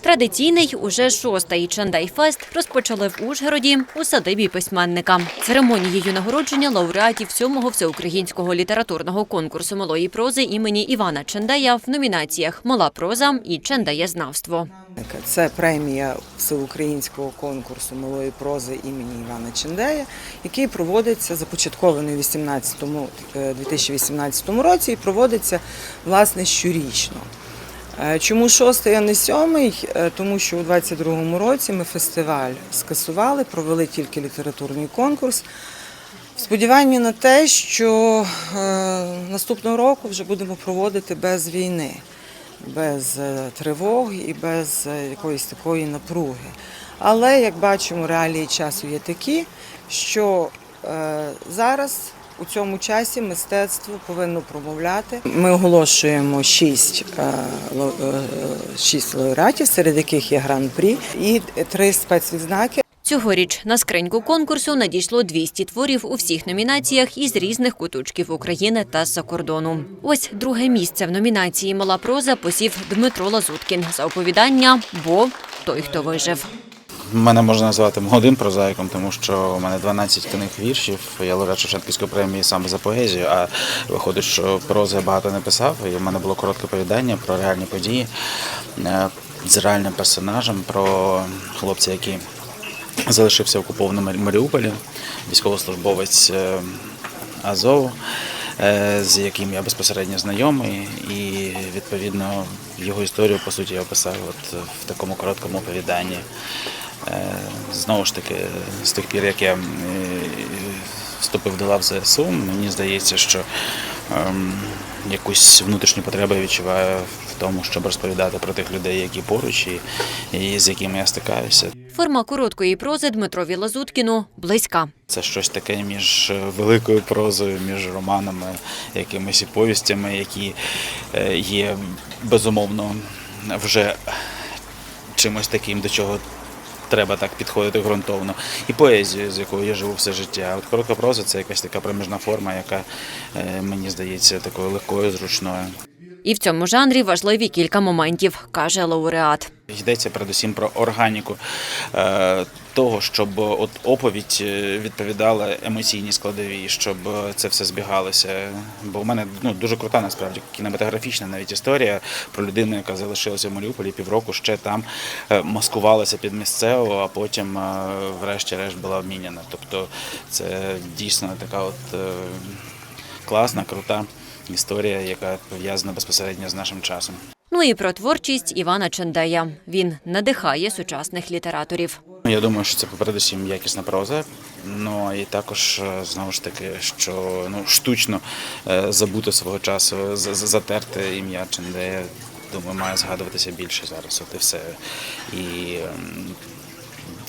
Традиційний уже шостий Чандай-фест розпочали в Ужгороді у садибі письменника. Церемонією нагородження лауреатів сьомого всеукраїнського літературного конкурсу малої прози імені Івана Чендая в номінаціях Мала проза і Чендаєзнавство. Це премія всеукраїнського конкурсу малої прози імені Івана Чендея, який проводиться започаткований у 18 е, 2018 році і проводиться власне щорічно. Е, Чому шостий, а не сьомий? Е, Тому що у 22-му році ми фестиваль скасували, провели тільки літературний конкурс. В сподіванні на те, що е, наступного року вже будемо проводити без війни, без тривог і без якоїсь такої напруги. Але як бачимо, реалії часу є такі, що зараз у цьому часі мистецтво повинно промовляти. Ми оголошуємо шість, е, е, шість лауреатів, серед яких є гран-прі, і три спецвідзнаки. Цьогоріч на скриньку конкурсу надійшло 200 творів у всіх номінаціях із різних куточків України та з-за кордону. Ось друге місце в номінації Мала проза посів Дмитро Лазуткін за оповідання Бо той, хто вижив. Мене можна назвати молодим прозаїком, тому що у мене 12 книг віршів. Я лауреат Шевченківської премії саме за поезію. А виходить, що прози я багато не писав. І в мене було коротке оповідання про реальні події е, з реальним персонажем, про хлопця, який залишився в окупованому Маріуполі, військовослужбовець е, Азов. е, З яким я безпосередньо знайомий, і відповідно його історію по суті я описав от в такому короткому оповіданні. Знову ж таки, з тих пір, як я е, вступив до лав ЗСУ, мені здається, що ем, якусь внутрішню потребу я відчуваю в тому, щоб розповідати про тих людей, які поруч і, і з якими я стикаюся. Форма короткої прози Дмитрові Лазуткіну близька. Це щось таке між великою прозою, між романами, якимись і повістями, які е, є безумовно вже чимось таким, до чого треба так підходити ґрунтовно. І поезію, з якою я живу все життя. От коротка проза це якась така проміжна форма, яка е, мені здається такою легкою, зручною. І в цьому жанрі важливі кілька моментів, каже лауреат. Йдеться передусім про органіку е, того, щоб от оповідь е, відповідала емоційній складовій, щоб е, це все збігалося. Бо в мене ну дуже крута насправді кінематографічна навіть історія про людину, яка залишилася в Маріуполі півроку, ще там маскувалася під місцевого, а потім, врешті-решт, була обміняна. Тобто, це дійсно така от класна, крута історія, яка пов'язана безпосередньо з нашим часом. Ну і про творчість Івана Чендая. Він надихає сучасних літераторів. Ну, Я думаю, що це передусім якісна проза. Ну і також е, знову ж таки, що ну штучно е, забути свого часу, за- за- затерти ім'я Чендея. Думаю, має згадуватися більше зараз. От і все. І ем,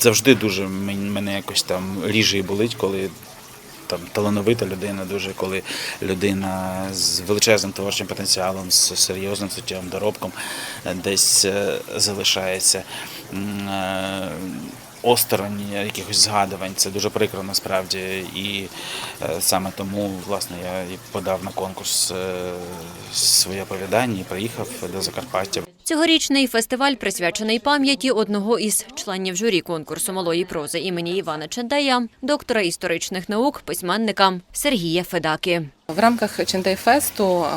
завжди дуже мене якось там ріже і болить, коли там талановита людина, дуже коли людина з величезним творчим потенціалом, з серйозним суттєвим доробком е, десь е, залишається е, осторонь якихось згадувань. Це дуже прикро насправді. І саме тому власне я і подав на конкурс своє оповідання і приїхав до Закарпаття. Цьогорічний фестиваль присвячений пам'яті одного із членів журі конкурсу малої прози імені Івана Чендея, доктора історичних наук, письменника Сергія Федаки. В рамках Чендей-фесту е,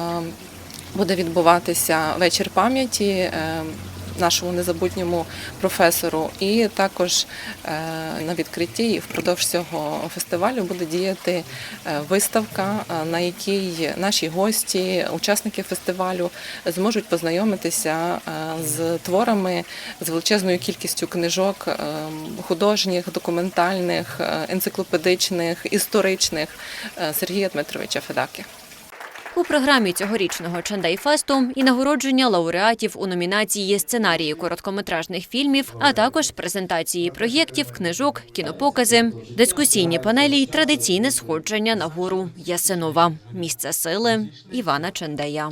буде відбуватися вечір пам'яті е, нашому незабутньому професору. І також е, на відкритті впродовж цього фестивалю буде діяти е, виставка, е, на якій наші гості, учасники фестивалю зможуть познайомитися з творами, з величезною кількістю книжок художніх, документальних, енциклопедичних, історичних Сергія Дмитровича Федаки. У програмі цьогорічного Чандайфесту і нагородження лауреатів у номінації сценарії короткометражних фільмів, а також презентації проєктів, книжок, кінопокази, дискусійні панелі й традиційне сходження на гору Ясенова, місце сили Івана Чендая.